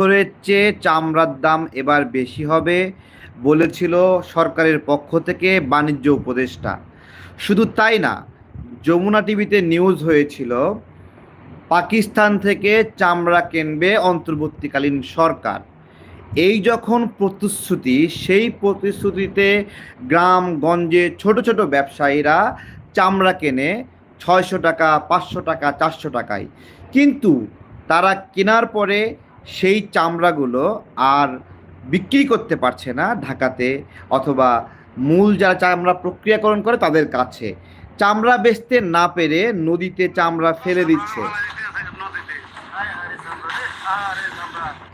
বছরের চেয়ে চামড়ার দাম এবার বেশি হবে বলেছিল সরকারের পক্ষ থেকে বাণিজ্য উপদেষ্টা। শুধু তাই না, যমুনা টিভিতে নিউজ হয়েছিল, পাকিস্তান থেকে চামড়া কিনবে অন্তর্বর্তীকালীন সরকার। এই যখন প্রতিশ্রুতি, সেই প্রতিশ্রুতিতে গ্রাম, গঞ্জে ছোট ছোট ব্যবসায়ীরা চামড়া কেনে ছয়শো টাকা, পাঁচশো টাকা, চারশো টাকায়। কিন্তু তারা কেনার পরে সেই চামড়াগুলো আর বিক্রি করতে পারছে না ঢাকাতে অথবা মূল যারা চামড়া প্রক্রিয়াকরণ করে তাদের কাছে। চামড়া বেচতে না পেরে নদীতে চামড়া ফেলে দিচ্ছে।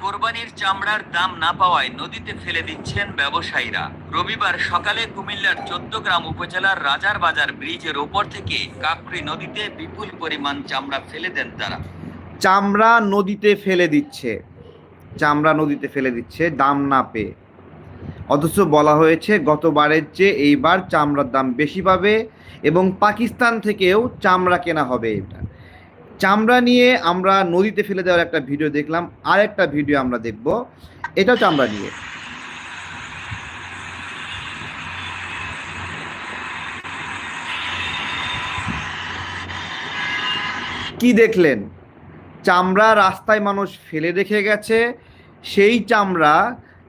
কোরবানির চামড়ার দাম না পাওয়ায় নদীতে ফেলে দিচ্ছেন ব্যবসায়ীরা। রবিবার সকালে কুমিল্লার চোদ্দ গ্রাম উপজেলার রাজার বাজার ব্রিজের ওপর থেকে কাকরি নদীতে বিপুল পরিমাণ চামড়া ফেলে দেন তারা। চামড়া নদীতে ফেলে দিচ্ছে। চামড়া নদীতে ফেলে দিচ্ছে, দাম না পেয়ে। অথচ বলা হয়েছে, গতবারের চেয়ে এইবার চামড়ার দাম বেশি পাবে এবং পাকিস্তান থেকেও চামড়া কেনা হবে এটা। চামড়া নিয়ে আমরা নদীতে ফেলে দেওয়ার একটা ভিডিও দেখলাম আর একটা ভিডিও আমরা দেখব। এটাও চামড়া নিয়ে। কি দেখলেন? চামড়া রাস্তায় মানুষ ফেলে রেখে গেছে। সেই চামড়া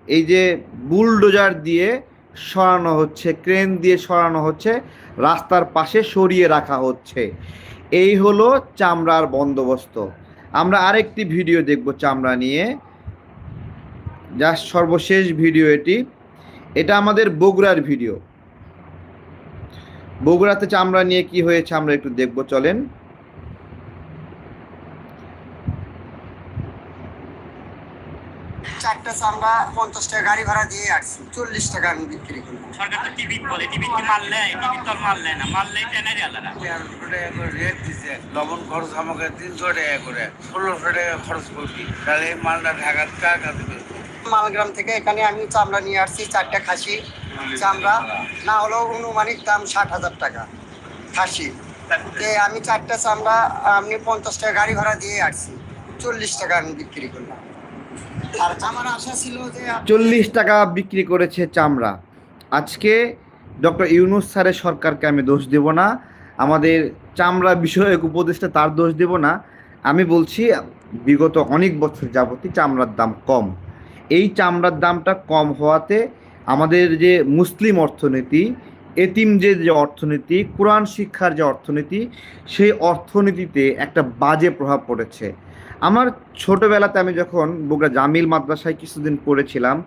এই যে বুলডোজার দিয়ে সরানো হচ্ছে, ক্রেন দিয়ে সরানো হচ্ছে, রাস্তার পাশে সরিয়ে রাখা হচ্ছে। এই হলো চামড়ার বন্দোবস্ত। আমরা আরেকটি ভিডিও দেখব চামড়া নিয়ে। জাস্ট সর্বশেষ ভিডিও এটি। এটা আমাদের বগুড়ার ভিডিও। বগুড়াতে চামড়া নিয়ে কি হয়েছে আমরা একটু দেখব, চলেন। চারটা চামড়া পঞ্চাশ টাকা গাড়ি ভাড়া দিয়ে আসছি। চল্লিশ টাকা আমি বিক্রি করলাম সরকার তো টিভি বলে? টিভি কি মাল নেয়? তো আর না। মাল নেই আলাদা। করে রেট দিছে। লবণ খরচ আমাকে তিনশো টাকা করে। ষোলোশো টাকা খরচ করছি তাহলে মালটা ঢাকার কার কাছে মালগ্রাম থেকে এখানে আমি চামড়া নিয়ে আসছি চারটা খাসি চামড়া। না হলেও অনুমানিক দাম ষাট হাজার টাকা। খাসি। আমি চারটা চামড়া আপনি পঞ্চাশ টাকা গাড়ি ভাড়া দিয়ে আসছি। চল্লিশ টাকা আমি বিক্রি করলাম চল্লিশ টাকা বিক্রি করেছে চামড়া। আজকে ডক্টর ইউনুস স্যারের সরকারকে আমি দোষ দেব না। আমাদের চামড়া বিষয়ক উপদেষ্টা তার দোষ দেব না। আমি বলছি, বিগত অনেক বছর যাবতই চামড়ার দাম কম। এই চামড়ার দামটা কম হওয়াতে আমাদের যে মুসলিম অর্থনীতি, এতিম যে যে অর্থনীতি, কোরআন শিক্ষার যে অর্থনীতি, সেই অর্থনীতিতে একটা বাজে প্রভাব পড়েছে। আমার ছোটবেলাতে আমি যখন বগুড়া জামিল মাদ্রাসায় কিছুদিন পড়েছিলাম,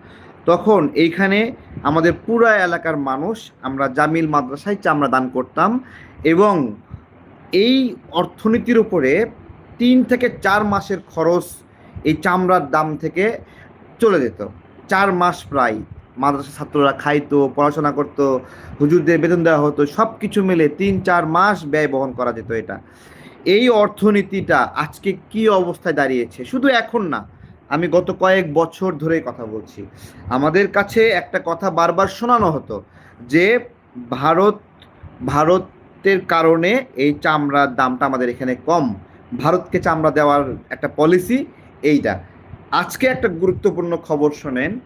তখন এইখানে আমাদের পুরা এলাকার মানুষ আমরা জামিল মাদ্রাসায় চামড়া দান করতাম এবং এই অর্থনীতির উপরে তিন থেকে চার মাসের খরচ এই চামড়ার দাম থেকে চলে যেত। চার মাস প্রায় মাদ্রাসা ছাত্ররা খাইতো, পড়াশোনা করতো, হুজুরদের বেতন দেওয়া হতো সব কিছু মিলে তিন চার মাস ব্যয় বহন করা যেত এটা। এই অর্থনীতিটা আজকে কি অবস্থায় দাঁড়িয়েছে? শুধু এখন না, আমি গত কয়েক বছর ধরে কথা বলছি। আমাদের কাছে একটা কথা বারবার শোনানো হতো যে, ভারত, ভারতের কারণে এই চামড়ার দামটা আমাদের এখানে কম। ভারতকে চামড়া দেওয়ার একটা পলিসি এইটা। আজকে একটা গুরুত্বপূর্ণ খবর শোনেন,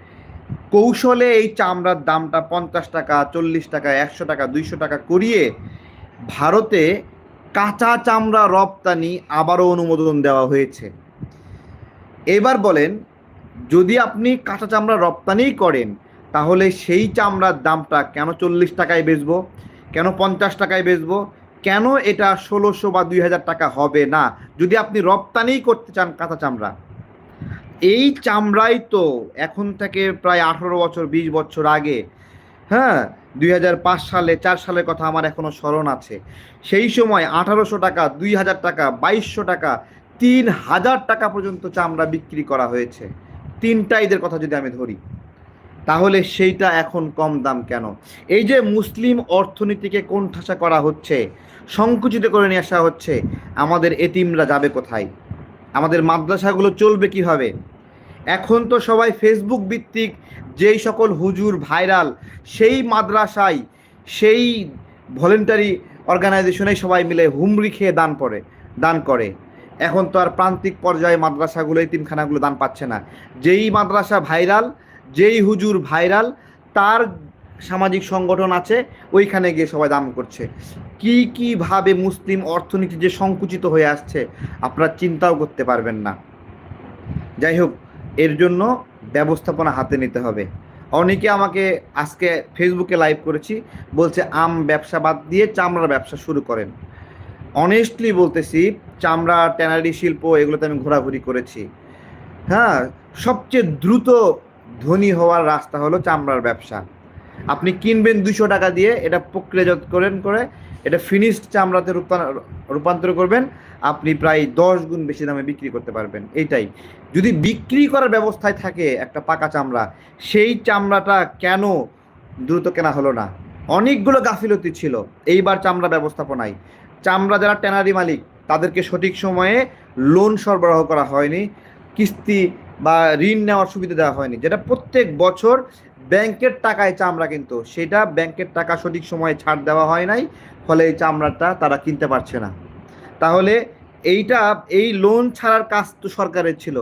কৌশলে এই চামড়ার দামটা পঞ্চাশ টাকা, চল্লিশ টাকা, একশো টাকা, দুইশো টাকা করিয়ে ভারতে কাঁচা চামড়া রপ্তানি আবারও অনুমোদন দেওয়া হয়েছে। এবার বলেন, যদি আপনি কাঁচা চামড়া রপ্তানি করেন, তাহলে সেই চামড়ার দামটা কেন চল্লিশ টাকায় বেচবো? কেন পঞ্চাশ টাকায় বেচবো? কেন এটা ষোলোশো বা দুই হাজার টাকা হবে না? যদি আপনি রপ্তানিই করতে চান কাঁচা চামড়া। এই চামড়াই তো এখন থেকে প্রায় আঠারো বছর, বিশ বছর আগে হ্যাঁ দুই হাজার পাঁচ সালে, চার সালের কথা আমার এখনও স্মরণ আছে। সেই সময় আঠারোশো টাকা, দুই হাজার টাকা, বাইশশো টাকা, তিন হাজার টাকা পর্যন্ত চামড়া বিক্রি করা হয়েছে। তিনটা ঈদের কথা যদি আমি ধরি, তাহলে সেইটা এখন কম দাম কেন? এই যে মুসলিম অর্থনীতিকে কোণঠাসা করা হচ্ছে, সংকুচিত করে নিয়ে আসা হচ্ছে, আমাদের এতিমরা যাবে কোথায়? আমাদের মাদ্রাসাগুলো চলবে কীভাবে? এখন তো সবাই ফেসবুক ভিত্তিক যেই সকল হুজুর ভাইরাল, সেই মাদ্রাসায়, সেই ভলেন্টারি অর্গানাইজেশনে সবাই মিলে হুমড়ি খেয়ে দান করে দান করে। এখন তো আর প্রান্তিক পর্যায়ে মাদ্রাসাগুলো তিনখানাগুলো দান পাচ্ছে না। যেই মাদ্রাসা ভাইরাল, যেই হুজুর ভাইরাল, তার সামাজিক সংগঠন আছে, ওইখানে গিয়ে সবাই দান করছে। কি কীভাবে মুসলিম অর্থনীতি যে সংকুচিত হয়ে আসছে, আপনারা চিন্তাও করতে পারবেন না। যাই হোক এর জন্য ব্যবস্থাপনা হাতে নিতে হবে। অনেকে আমাকে আজকে ফেসবুকে লাইভ করেছি, বলছে, আম ব্যবসা বাদ দিয়ে চামড়ার ব্যবসা শুরু করেন। অনেস্টলি বলতেছি, চামড়া, ট্যানারি শিল্প, এগুলোতে আমি ঘোরাঘুরি করেছি। হ্যাঁ সবচেয়ে দ্রুত ধনী হওয়ার রাস্তা হলো চামড়ার ব্যবসা। আপনি কিনবেন দুশো টাকা দিয়ে, এটা প্রক্রিয়াজাত করেন করে এটা ফিনিশড চামড়াতে রূপা- রূপান্তর করবেন। আপনি প্রায় দশ গুণ বেশি দামে বিক্রি করতে পারবেন। এইটাই। যদি বিক্রি করার ব্যবস্থায় থাকে একটা পাকা চামড়া, সেই চামড়াটা কেন দ্রুত কেনা হলো না? অনেকগুলো গাফিলতি ছিল। এইবার চামড়া ব্যবস্থাপনায়। চামড়া যারা ট্যানারি মালিক, তাদেরকে সঠিক সময়ে লোন সরবরাহ করা হয়নি, কিস্তি বা ঋণ নেওয়ার সুবিধা দেওয়া হয়নি, যেটা প্রত্যেক বছর ব্যাংকের টাকায় চামড়া কিন্তু, সেটা ব্যাংকের টাকা সঠিক সময়ে ছাড় দেওয়া হয় নাই, ফলে এই চামড়াটা তারা কিনতে পারছে না। তাহলে এইটা, এই লোন ছাড়ার কাজ তো সরকারের ছিল।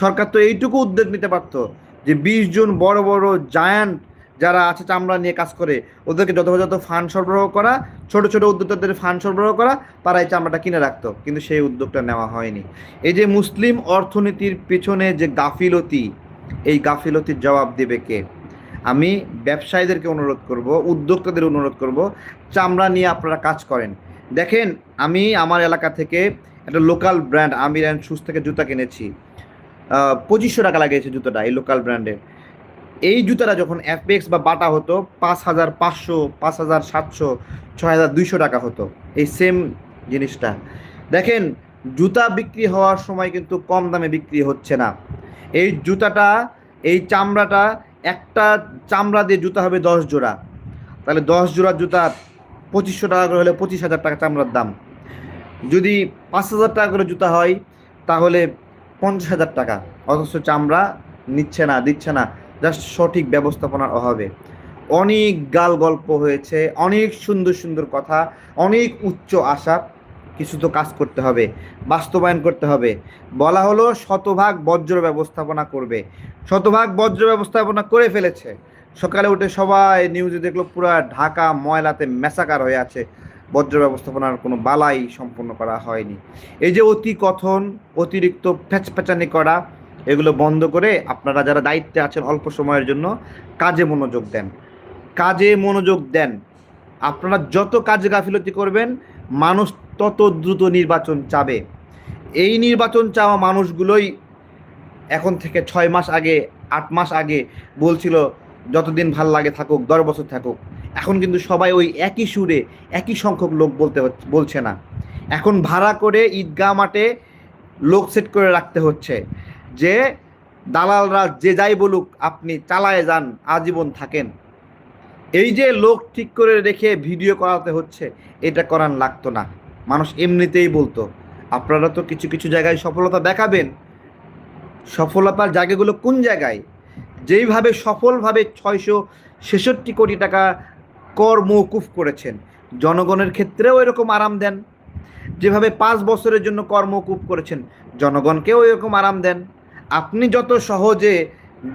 সরকার তো এইটুকু উদ্যোগ নিতে পারতো যে বিশ জন বড় বড় জায়ান্ট যারা আছে চামড়া নিয়ে কাজ করে, ওদেরকে যথাযথ ফান্ড সরবরাহ করা, ছোট ছোট উদ্যোক্তাদের ফান্ড সরবরাহ করা, তারা এই চামড়াটা কিনে রাখতো। কিন্তু সেই উদ্যোগটা নেওয়া হয়নি। এই যে মুসলিম অর্থনীতির পেছনে যে গাফিলতি, এই গাফিলতির জবাব দেবে কে? আমি ব্যবসায়ীদেরকে অনুরোধ করব, উদ্যোক্তাদের অনুরোধ করব, চামড়া নিয়ে আপনারা কাজ করেন। দেখেন, আমি আমার এলাকা থেকে একটা local brand Amir and shoes থেকে জুতা কিনেছি। পঁচিশশো টাকা লাগিয়েছে জুতোটা, এই লোকাল ব্র্যান্ডের এই জুতাটা যখন অ্যাপেক্স বা বাটা হতো, পাঁচ হাজার পাঁচশো, পাঁচ হাজার সাতশো, ছয় হাজার দুইশো টাকা হতো, এই সেম জিনিসটা। দেখেন, জুতা বিক্রি হওয়ার সময় কিন্তু কম দামে বিক্রি হচ্ছে না। এই জুতাটা, এই চামড়াটা একটা চামড়া দিয়ে জুতা হবে দশ জোড়া। তাহলে দশ জোড়া জুতা পঁচিশশো টাকা করে হলে পঁচিশ হাজার টাকা চামড়ার দাম। যদি পাঁচ হাজার টাকা করে জুতা হয়, তাহলে পঞ্চাশ হাজার টাকা। অথচ চামড়া নিচ্ছে না, দিচ্ছে না। জাস্ট সঠিক ব্যবস্থাপনার অভাবে। অনেক গাল গল্প হয়েছে, অনেক সুন্দর সুন্দর কথা, অনেক উচ্চ আশা। কিছু তো কাজ করতে হবে, বাস্তবায়ন করতে হবে। বলা হলো শতভাগ বজ্র ব্যবস্থাপনা করবে। শতভাগ বজ্র ব্যবস্থাপনা করে ফেলেছে। সকালে উঠে সবাই নিউজে দেখল পুরো ঢাকা ময়লাতে মেসাকার হয়ে আছে। বজ্র ব্যবস্থাপনার কোনো বালাই সম্পন্ন করা হয়নি। এই যে অতি কথন, অতিরিক্ত ফ্যাচপ্যাচানি করা, এগুলো বন্ধ করে আপনারা যারা দায়িত্বে আছেন অল্প সময়ের জন্য কাজে মনোযোগ দেন। কাজে মনোযোগ দেন। আপনারা যত কাজে গাফিলতি করবেন, মানুষ তত দ্রুত নির্বাচন চাবে। এই নির্বাচন চাওয়া মানুষগুলোই এখন থেকে ছয় মাস আগে, আট মাস আগে বলছিল, যতদিন ভালো লাগে থাকুক, দশ বছর থাকুক। এখন কিন্তু সবাই ওই একই সুরে, একই সংখ্যক লোক বলতে বলছে না। এখন ভাড়া করে ঈদগাহ মাঠে লোক সেট করে রাখতে হচ্ছে যে, দালালরা যে যাই বলুক, আপনি চালায় যান, আজীবন থাকেন। এই যে লোক ঠিক করে রেখে ভিডিও করাতে হচ্ছে, এটা করান লাগতো না। মানুষ এমনিতেই বলতো, আপনারা তো কিছু কিছু জায়গায় সফলতা দেখাবেন। সফলতার জায়গাগুলো কোন জায়গায়? যেইভাবে সফলভাবে ছয়শো ছেষট্টি কোটি টাকা কর মৌকুফ করেছেন, জনগণের ক্ষেত্রেও এরকম আরাম দেন। যেভাবে পাঁচ বছরের জন্য কর মৌকুফ করেছেন, জনগণকেও এরকম আরাম দেন। আপনি যত সহজে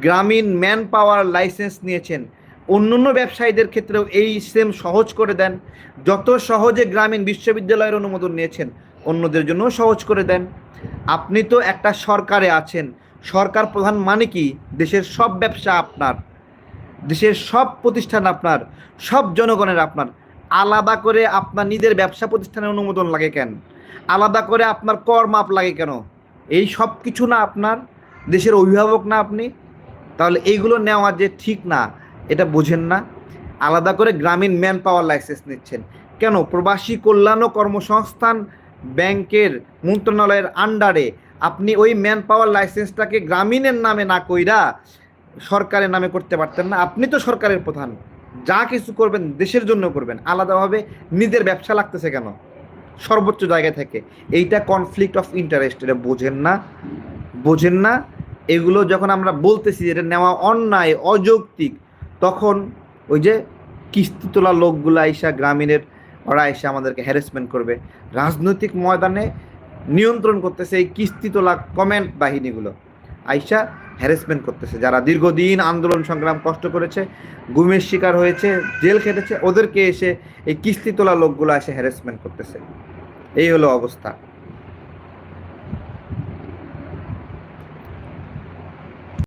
গ্রামীণ ম্যান পাওয়ার লাইসেন্স নিয়েছেন অন্য অন্য ব্যবসায়ীদের ক্ষেত্রেও এই সেম সহজ করে দেন। যত সহজে গ্রামীণ বিশ্ববিদ্যালয়ের অনুমোদন নিয়েছেন, অন্যদের জন্য সহজ করে দেন। আপনি তো একটা সরকারে আছেন। সরকার প্রধান মানে কি? দেশের সব ব্যবসা আপনার। দেশের সব প্রতিষ্ঠান আপনার। সব জনগণের আপনার। আলাদা করে আপনার নিজের ব্যবসা প্রতিষ্ঠানের অনুমোদন লাগে কেন? আলাদা করে আপনার কর মাপ লাগে কেন? এই সব কিছু না আপনার। দেশের অভিভাবক না আপনি। তাহলে এইগুলো নেওয়া যে ঠিক না এটা বোঝেন না। আলাদা করে গ্রামীণ ম্যান পাওয়ার লাইসেন্স নিচ্ছেন। কেন? প্রবাসী কল্যাণ ও কর্মসংস্থান ব্যাংকের মন্ত্রণালয়ের আন্ডারে আপনি ওই ম্যান পাওয়ার লাইসেন্সটাকে গ্রামীণের নামে না কইরা সরকারের নামে করতে পারতেন না। আপনি তো সরকারের প্রধান। যা কিছু করবেন দেশের জন্য করবেন। আলাদাভাবে নিজের ব্যবসা লাগতেছে কেন? সর্বোচ্চ জায়গা থেকে। এইটা কনফ্লিক্ট অফ ইন্টারেস্ট এটা বোঝেন না। বোঝেন না? এগুলো যখন আমরা বলতেছি এটা নেওয়া অন্যায়, অযৌক্তিক তখন ওই যে কিস্তি তোলা লোকগুলো আইসা, গ্রামীণের, ওরা এসে আমাদেরকে হ্যারাসমেন্ট করবে। রাজনৈতিক ময়দানে নিয়ন্ত্রণ করতেছে এই কিস্তি তোলা কমেন্ট বাহিনীগুলো। আইসা হ্যারাসমেন্ট করতেছে। যারা দীর্ঘদিন আন্দোলন সংগ্রাম কষ্ট করেছে, গুমের শিকার হয়েছে, জেল খেটেছে, ওদেরকে এসে এই কিস্তি তোলা লোকগুলো এসে হ্যারাসমেন্ট করতেছে। এই হলো অবস্থা।